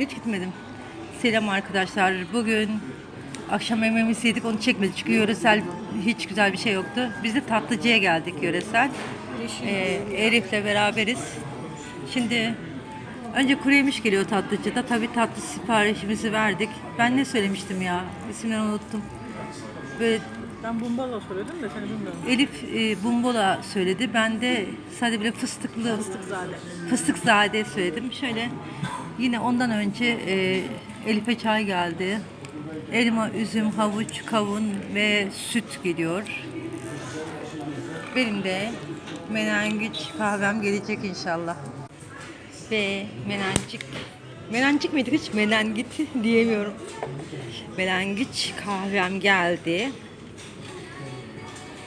Hiç gitmedim. Selam arkadaşlar. Bugün akşam yemeğimizi yedik onu çekmedik çünkü yöresel hiç güzel bir şey yoktu. Biz de tatlıcıya geldik yöresel. Ee, Elif'le beraberiz. Şimdi önce kuru geliyor tatlıcıda. Tabii tatlı siparişimizi verdik. Ben ne söylemiştim ya? İsimlerini unuttum. Böyle Ben bumbala söyledim de seni bilmiyorum. Elif e, bumbola söyledi. Ben de sadece böyle fıstıklı Fıstıkzade. fıstıkzade söyledim. Şöyle yine ondan önce e, Elif'e çay geldi. Elma, üzüm, havuç, kavun ve süt geliyor. Benim de menengiç kahvem gelecek inşallah. Ve menencik. Menencik miydi hiç? Menengit diyemiyorum. Menengiç kahvem geldi.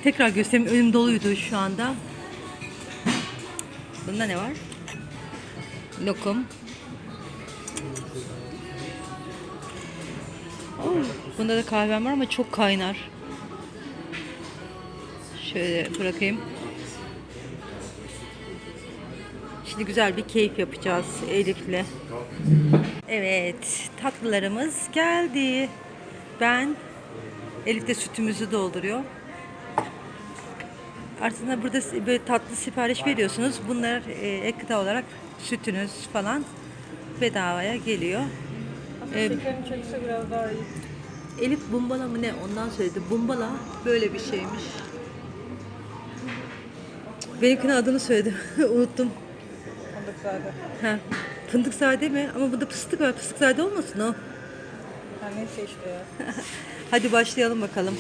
Tekrar göstereyim. Önüm doluydu şu anda. Bunda ne var? Lokum. Oh, bunda da kahvem var ama çok kaynar. Şöyle bırakayım. Şimdi güzel bir keyif yapacağız Elif'le. Evet, tatlılarımız geldi. Ben Elif de sütümüzü dolduruyor. Aslında burada böyle tatlı sipariş veriyorsunuz. Bunlar e, ek gıda olarak sütünüz falan bedavaya geliyor. Aslında Ee, şekerini çekse biraz daha iyi. Elif bumbala mı ne ondan söyledi. Bumbala böyle bir şeymiş. Benimkinin adını söyledi. Unuttum. Fındıkzade. Ha. Fındık sade mi? Ama bunda fıstık var. Fıstık sade olmasın o. Ha neyse işte ya. Hadi başlayalım bakalım.